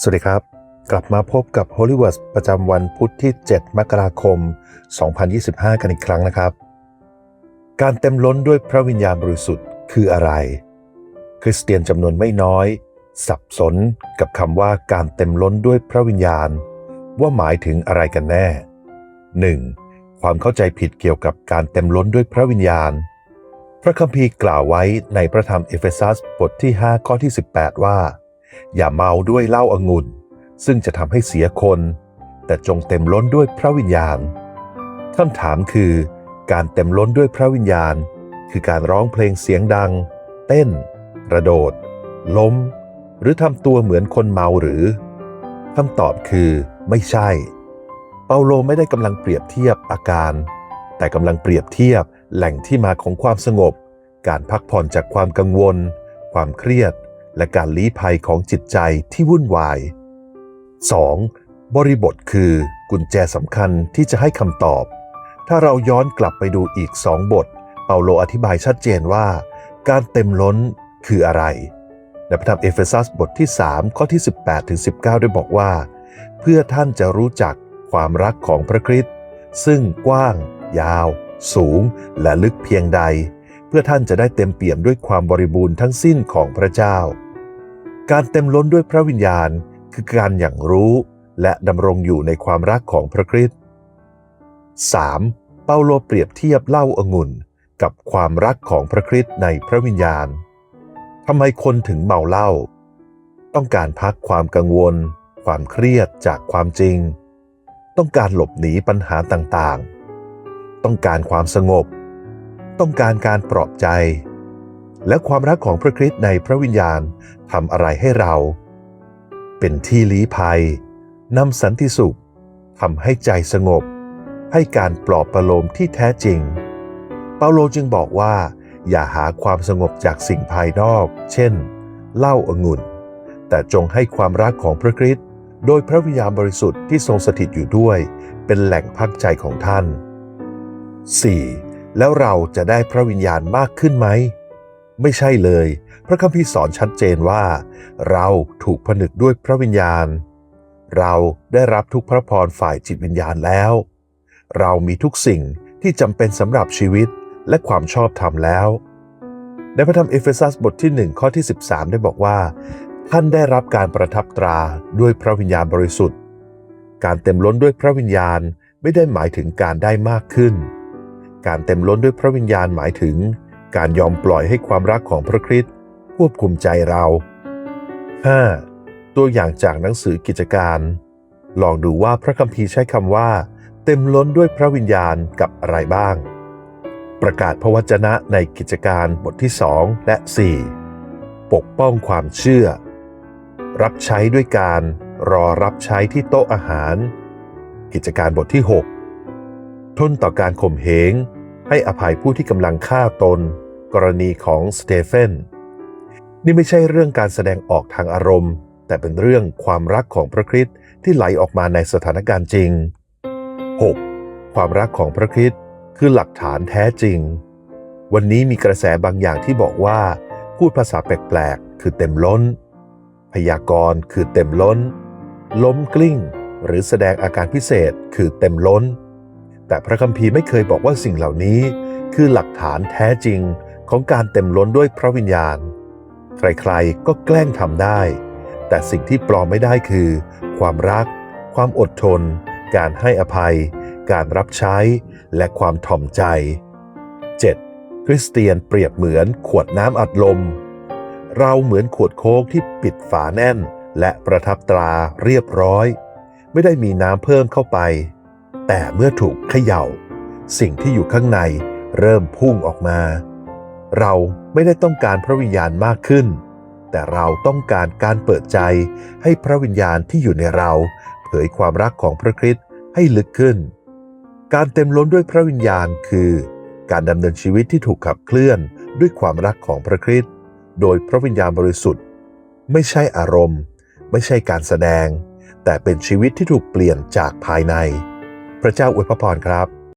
สวัสดีครับ กลับมาพบกับ h o l l y w o o d ประจำวันพุธที่ 7 มกราคม 2025 กันอีกครั้งนะครับ การเต็มล้นด้วยพระวิญญาณบริสุทธิ์คืออะไร คริสเตียนจำนวนไม่น้อย สับสนกับคำว่าการเต็มล้นด้วยพระวิญญาณ ว่าหมายถึงอะไรกันแน่ 1. ความเข้าใจผิดเกี่ยวกับการเต็มล้นด้วยพระวิญญาณ พระคัมภีร์กล่าวไว้ในพระธรรมเอเฟซัสบทที่ 5 ข้อที่ 18 ว่า อย่าเมาด้วยเหล้าอางุ่น ซึ่งจะทำให้เสียคน แต่จงเต็มล้นด้วยพระวิญญาณคำถามคือ การเต็มล้นด้วยพระวิญญาณ คือการร้องเพลงเสียงดัง เต้น กระโดด ล้ม หรือทำตัวเหมือนคนเมาหรือคำตอบคือไม่ใช่ เปาโลไม่ได้กำลังเปรียบเทียบอาการ แต่กำลังเปรียบเทียบแหล่งที่มาของความสงบ การพักผ่อนจากความกังวล ความเครียด และการลี้ภัยของจิตใจที่วุ่นวาย 2. บริบทคือกุญแจสำคัญที่จะให้คำตอบ ถ้าเราย้อนกลับไปดูอีกสองบท เปาโลอธิบายชัดเจนว่า การเต็มล้นคืออะไรในพระธรรมเอเฟซัสบทที่ 3 ข้อที่ 18ถึง19 ได้บอกว่า เพื่อท่านจะรู้จักความรักของพระคริสต์ซึ่งกว้าง ยาว สูง และลึกเพียงใด เพื่อท่านจะได้เต็มเปี่ยมด้วยความบริบูรณ์ทั้งสิ้นของพระเจ้า การเต็มล้นด้วยพระวิญญาณคือการอย่างรู้และดำรงอยู่ในความรักของพระคริสต์ 3. เปาโลเปรียบเทียบเล้าองุ่นกับความรักของพระคริสต์ในพระวิญญาณทำไมคนถึงเมาเหล้าต้องการพักความกังวล ความเครียดจากความจริง ต้องการหลบหนีปัญหาต่างๆ ต้องการความสงบ ต้องการการปลอบใจ และความรักของพระคริสต์ในพระวิญญาณทำอะไรให้เรา เป็นที่ลี้ภัยนำสันติสุขทำให้ใจสงบ ให้การปลอบประโลมที่แท้จริง เปาโลจึงบอกว่า อย่าหาความสงบจากสิ่งภายนอก เช่นเหล้าองุ่น แต่จงให้ความรักของพระคริสต์โดยพระวิญญาณบริสุทธิ์ที่ทรงสถิตอยู่ด้วย เป็นแหล่งพักใจของท่าน 4. แล้วเราจะได้พระวิญญาณมากขึ้นไหม ไม่ใช่เลย พระคัมภีร์สอนชัดเจนว่า เราถูกผนึกด้วยพระวิญญาณ เราได้รับทุกพระพรฝ่ายจิตวิญญาณแล้ว เรามีทุกสิ่งที่จำเป็นสำหรับชีวิตและความชอบธรรมแล้ว ในพระธรรมเอเฟซัสบทที่ 1 ข้อที่ 13 ได้บอกว่า ท่านได้รับการประทับตราด้วยพระวิญญาณบริสุทธิ์ การเต็มล้นด้วยพระวิญญาณไม่ได้หมายถึงการได้มากขึ้น การเต็มล้นด้วยพระวิญญาณหมายถึง การยอมปล่อยให้ความรักของพระคริสต์ควบคุมใจเรา 5. ตัวอย่างจากหนังสือกิจการ ลองดูว่าพระคัมภีร์ใช้คำว่า เต็มล้นด้วยพระวิญญาณกับอะไรบ้าง ประกาศพระวจนะในกิจการบทที่ 2 และ 4 ปกป้องความเชื่อ รับใช้ด้วยการรอรับใช้ที่โต๊ะอาหาร กิจการบทที่ 6 ทนต่อการข่มเหงให้อภัยผู้ที่กำลังฆ่าตน กรณีของสเตเฟนนี่ไม่ใช่เรื่องการแสดงออกทางอารมณ์ แต่เป็นเรื่องความรักของพระคริสต์ที่ไหลออกมาในสถานการณ์จริง 6. ความรักของพระคริสต์คือหลักฐานแท้จริง วันนี้มีกระแสบางอย่างที่บอกว่า พูดภาษาแปลกๆ คือเต็มล้น พยากรณ์คือเต็มล้น ล้มกลิ้ง หรือแสดงอาการพิเศษคือเต็มล้น แต่พระคัมภีร์ไม่เคยบอกว่าสิ่งเหล่านี้ คือหลักฐานแท้จริง ของการเต็มล้นด้วยพระวิญญาณ ใครๆก็แกล้งทำได้ แต่สิ่งที่ปลอมไม่ได้คือ ความรัก ความอดทน การให้อภัย การรับใช้ และความถ่อมใจ 7. คริสเตียนเปรียบเหมือนขวดน้ำอัดลม เราเหมือนขวดโค้กที่ปิดฝาแน่น และประทับตราเรียบร้อย ไม่ได้มีน้ำเพิ่มเข้าไป แต่เมื่อถูกเขย่า สิ่งที่อยู่ข้างในเริ่มพุ่งออกมา เราไม่ได้ต้องการพระวิญญาณมากขึ้น แต่เราต้องการการเปิดใจให้พระวิญญาณที่อยู่ในเรา เผยความรักของพระคริสต์ให้ลึกขึ้น การเต็มล้นด้วยพระวิญญาณคือ การดำเนินชีวิตที่ถูกขับเคลื่อนด้วยความรักของพระคริสต์โดยพระวิญญาณบริสุทธิ์ ไม่ใช่อารมณ์ ไม่ใช่การแสดง แต่เป็นชีวิตที่ถูกเปลี่ยนจากภายใน พระเจ้าอวยพระพรครับ